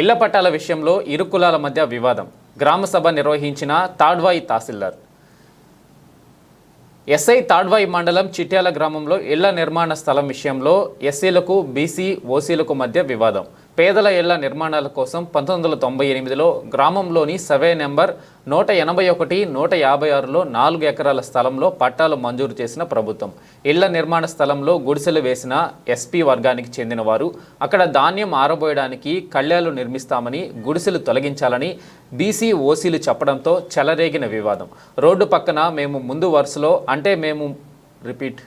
ఇళ్ళ పట్టాల విషయంలో ఇరు కులాల మధ్య వివాదం. గ్రామసభ నిర్వహించిన తాడ్వాయి తహసీల్దార్. ఎస్ఐ తాడ్వాయి మండలం చిట్యాల గ్రామంలో ఇళ్ళ నిర్మాణ స్థలం విషయంలో ఎస్సీలకు బీసీ ఓసీలకు మధ్య వివాదం. పేదల ఇళ్ళ నిర్మాణాల కోసం పంతొమ్మిది వందల తొంభై ఎనిమిదిలో గ్రామంలోని సర్వే నెంబర్ నూట ఎనభై ఒకటి నూట యాభై ఆరులో నాలుగు ఎకరాల స్థలంలో పట్టాలు మంజూరు చేసిన ప్రభుత్వం. ఇళ్ళ నిర్మాణ స్థలంలో గుడిసెలు వేసిన ఎస్పీ వర్గానికి చెందిన వారు అక్కడ ధాన్యం ఆరబోయడానికి కళ్యాలు నిర్మిస్తామని గుడిసెలు తొలగించాలని బీసీ ఓసీలు చెప్పడంతో చెలరేగిన వివాదం. రోడ్డు పక్కన మేము ముందు వరుసలో అంటే మేము రిపీట్.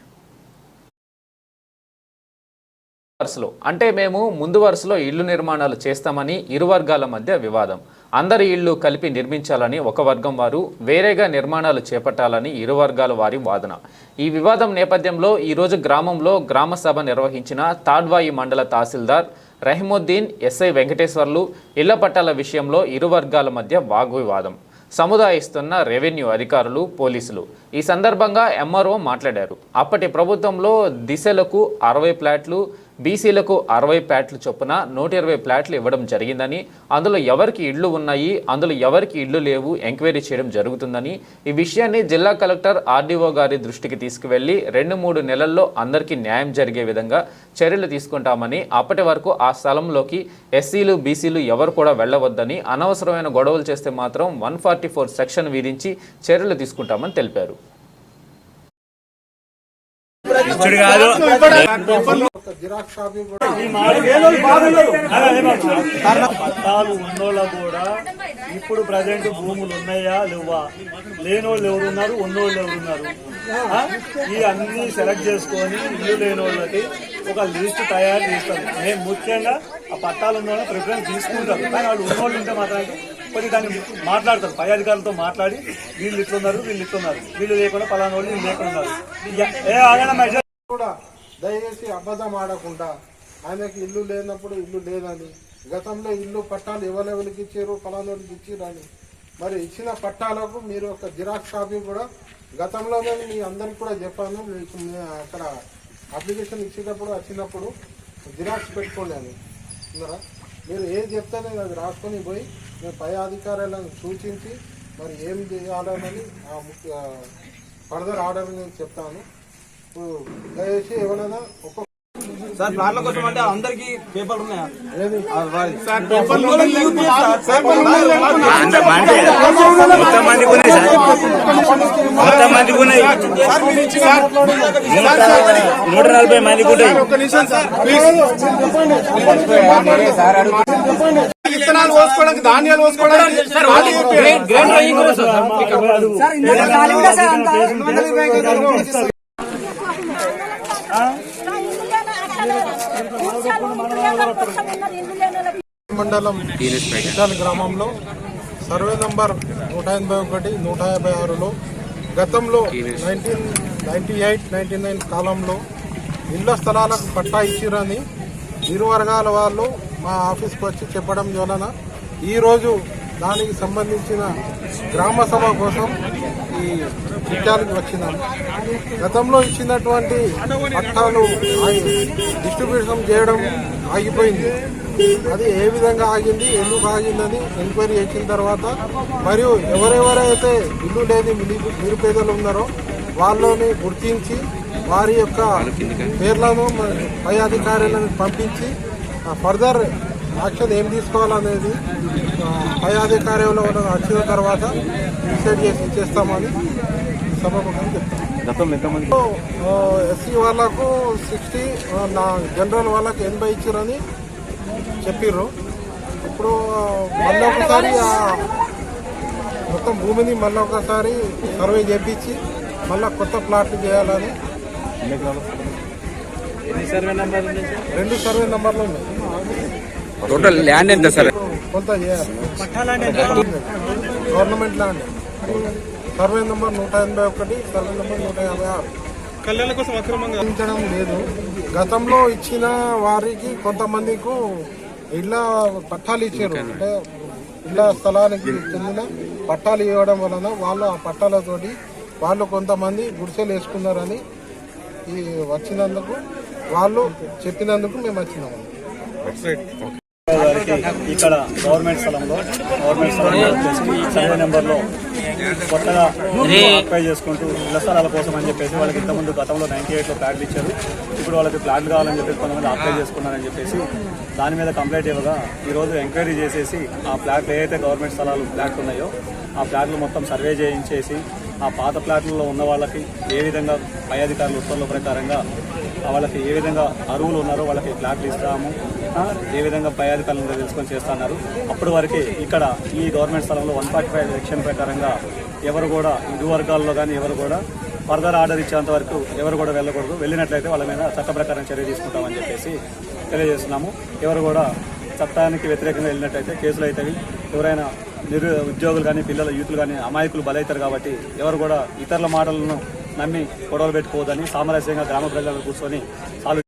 వరుసలో. అంటే మేము ముందు వరుసలో ఇళ్ళు నిర్మాణాలు చేస్తామని ఇరు వర్గాల మధ్య వివాదం. అందరి ఇళ్ళు కలిపి నిర్మించాలని ఒక వర్గం వారు వేరేగా నిర్మాణాలు చేపట్టాలని ఇరు వర్గాల వారి వాదన. ఈ వివాదం నేపథ్యంలో ఈరోజు గ్రామంలో గ్రామ సభ నిర్వహించిన తాడ్వాయి మండల తహసీల్దార్ రహిముద్దీన్ ఎస్ఐ వెంకటేశ్వర్లు ఇళ్ళ పట్టాల విషయంలో ఇరు వర్గాల మధ్య వాగ్వివాదం సముదాయిస్తున్న రెవెన్యూ అధికారులు పోలీసులు. ఈ సందర్భంగా ఎంఆర్ఓ మాట్లాడారు. అప్పటి ప్రభుత్వంలో దిశలకు అరవై ప్లాట్లు బీసీలకు అరవై ప్లాట్లు చొప్పున నూట ఇరవై ప్లాట్లు ఇవ్వడం జరిగిందని అందులో ఎవరికి ఇళ్ళు ఉన్నాయి అందులో ఎవరికి ఇళ్ళు లేవు ఎంక్వైరీ చేయడం జరుగుతుందని ఈ విషయాన్ని జిల్లా కలెక్టర్ ఆర్డీఓ గారి దృష్టికి తీసుకువెళ్ళి రెండు మూడు నెలల్లో అందరికీ న్యాయం జరిగే విధంగా చర్యలు తీసుకుంటామని అప్పటి వరకు ఆ స్థలంలోకి ఎస్సీలు బీసీలు ఎవరు కూడా వెళ్ళవద్దని అనవసరమైన గొడవలు చేస్తే మాత్రం వన్ ఫార్టీ ఫోర్ సెక్షన్ విధించి చర్యలు తీసుకుంటామని తెలిపారు. ఇచ్చుడు కాదు. పట్టాలు ఉన్నోళ్ళ కూడా ఇప్పుడు ప్రజెంట్ భూములు ఉన్నాయా? లేవా? లేనోళ్ళు ఎవరున్నారు? ఉన్నోళ్ళు ఎవరున్నారు? ఈ అన్ని సెలెక్ట్ చేసుకొని ఇల్లు లేనోళ్ళకి ఒక లిస్ట్ తయారు చేస్తారు. మేము ముఖ్యంగా ఆ పట్టాలు ఉన్న వాళ్ళని ప్రిఫరెన్స్ తీసుకుంటారు. కానీ వాళ్ళు ఉన్నోళ్ళు ఉంటే మాత్రం కొన్ని దాన్ని మాట్లాడతారు. పై అధికారులతో మాట్లాడి వీళ్ళు ఇట్లున్నారు వీళ్ళు ఇట్లున్నారు. వీళ్ళు లేకుండా పలానా వాళ్ళు వీళ్ళు లేకుండా ఉన్నారు. ఏ ఆగన మెజర్ కూడా దయచేసి అబద్ధం ఆడకుండా ఆయనకి ఇల్లు లేనప్పుడు ఇల్లు లేదని గతంలో ఇల్లు పట్టాలు ఎవరెవరికి ఇచ్చారు ఫలానోళ్ళకి ఇచ్చిరని మరి ఇచ్చిన పట్టాలకు మీరు ఒక జిరాక్స్ కాపీ కూడా గతంలో నేను మీ అందరికి కూడా చెప్పాను మీకు అక్కడ అప్లికేషన్ ఇచ్చేటప్పుడు వచ్చినప్పుడు జిరాక్స్ పెట్టుకోండి అని. మీరు ఏది చెప్తే నేను అది రాసుకొని పోయి మేము పై అధికారులను సూచించి మరి ఏం చేయాలనని ఆ ముఖ్య ఫర్దర్ ఆర్డర్ నేను చెప్తాను. దయచేసి సార్ ప్లాట్ల కోసం అంటే అందరికి పేపర్లు ఉన్నాయా ఏది అంత మంది మొత్తం మందికి ఉన్నాయి సార్ మొత్తం మందికి ఉన్నాయి నూట నూట నలభై మందికి ఉంటాయి విత్తనాలు పోసుకోవడానికి ధాన్యాలు పోసుకోవడానికి మండలం విశాల్ గ్రామంలో సర్వే నంబర్ నూట ఎనభై ఒకటి నూట యాభై ఆరులో గతంలో nineteen ninety eight ninety nine కాలంలో ఇళ్ళ స్థలాలకు పట్టా ఇచ్చిరని ఇరు వర్గాల వాళ్ళు మా ఆఫీస్కి వచ్చి చెప్పడం వలన ఈరోజు దానికి సంబంధించిన గ్రామ సభ కోసం ఈ చిట్టాలకు వచ్చినాము గతంలో ఇచ్చినటువంటి పట్టాలు డిస్ట్రిబ్యూషన్ చేయడం ఆగిపోయింది. అది ఏ విధంగా ఆగింది ఎందుకు ఆగిందని ఎంక్వైరీ చేసిన తర్వాత మరియు ఎవరెవరైతే ఇల్లు లేని నిరుపేదలు ఉన్నారో వాళ్ళని గుర్తించి వారి యొక్క పేర్లను పై అధికారులను పంపించి ఫర్దర్ యాక్షన్ ఏం తీసుకోవాలనేది పై అధికారులు వచ్చిన తర్వాత డిసైడ్ చేసి చేస్తామని సభాముఖంగా చెప్తాను ఎస్సీ వాళ్ళకు సిక్స్టీ నా జనరల్ వాళ్ళకి ఎనభై ఇచ్చారని చెప్పిర్రు. ఇప్పుడు మళ్ళీ ఒకసారి ఆ మొత్తం భూమిని మళ్ళీ ఒకసారి సర్వే చేపించి మళ్ళీ కొత్త ప్లాట్లు చేయాలని రెండు సర్వే నెంబర్లు ఉన్నాయి. టోటల్ ల్యాండ్ ఎంత సార్? కొంత చేయాలి గవర్నమెంట్ ల్యాండ్. సర్వే నెంబర్ నూట ఎనభై ఒకటి సర్వే నెంబర్ నూట యాభై ఆరు. కళ్యాణ కోసం అక్రమంగా అందించడం లేదు. గతంలో ఇచ్చిన వారికి కొంతమందికి ఇళ్ళ పట్టాలు ఇచ్చారు. అంటే ఇళ్ళ స్థలానికి చెందిన పట్టాలు ఇవ్వడం వలన వాళ్ళు ఆ పట్టాలతోటి వాళ్ళు కొంతమంది గుడిసెలు వేసుకున్నారని ఈ వచ్చినందుకు వాళ్ళు చెప్పినందుకు మేము వచ్చినాము. వాళ్ళకి ఇక్కడ గవర్నమెంట్ స్థలంలో గవర్నమెంట్ స్థలంలో వచ్చేసి సర్వే నెంబర్లో కొత్తగా అప్లై చేసుకుంటూ ఇళ్ళ స్థలాల కోసం అని చెప్పేసి వాళ్ళకి ఇంతకుముందు గతంలో నైన్టీ ఎయిట్లో ప్లాట్లు ఇచ్చారు. ఇప్పుడు వాళ్ళకి ప్లాట్లు కావాలని చెప్పేసి కొంతమంది అప్లై చేసుకున్నారని చెప్పేసి దాని మీద కంప్లైంట్ ఇవ్వగా ఈరోజు ఎంక్వైరీ చేసేసి ఆ ప్లాట్లు ఏవైతే గవర్నమెంట్ స్థలాలు ప్లాట్లు ఉన్నాయో ఆ ప్లాట్లు మొత్తం సర్వే చేయించేసి ఆ పాత ప్లాట్లలో ఉన్న వాళ్ళకి ఏ విధంగా పై అధికారుల ఉత్తర్వుల ప్రకారంగా వాళ్ళకి ఏ విధంగా అరువులు ఉన్నారో వాళ్ళకి ఫ్లాట్లు ఇస్తాము ఏ విధంగా పై అధికారులను తెలుసుకొని చేస్తున్నారు. అప్పటి వరకు ఇక్కడ ఈ గవర్నమెంట్ స్థలంలో వన్ ఫార్టీ ఫైవ్ సెక్షన్ ప్రకారంగా ఎవరు కూడా ఇరు వర్గాల్లో కానీ ఎవరు కూడా ఫర్దర్ ఆర్డర్ ఇచ్చేంత వరకు ఎవరు కూడా వెళ్ళకూడదు. వెళ్ళినట్లయితే వాళ్ళ మీద చట్ట ప్రకారం చర్య తీసుకుంటామని చెప్పేసి తెలియజేస్తున్నాము. ఎవరు కూడా చట్టానికి వ్యతిరేకంగా వెళ్ళినట్టయితే కేసులు అవుతాయి ఎవరైనా నిరు ఉద్యోగులు కానీ పిల్లలు యూత్లు కానీ అమాయకులు బలవుతారు కాబట్టి ఎవరు కూడా ఇతరుల మాటలను నమ్మి గొడవలు పెట్టుకోవద్దని సామరస్యంగా గ్రామ ప్రజలను కూర్చొని సాల్వ్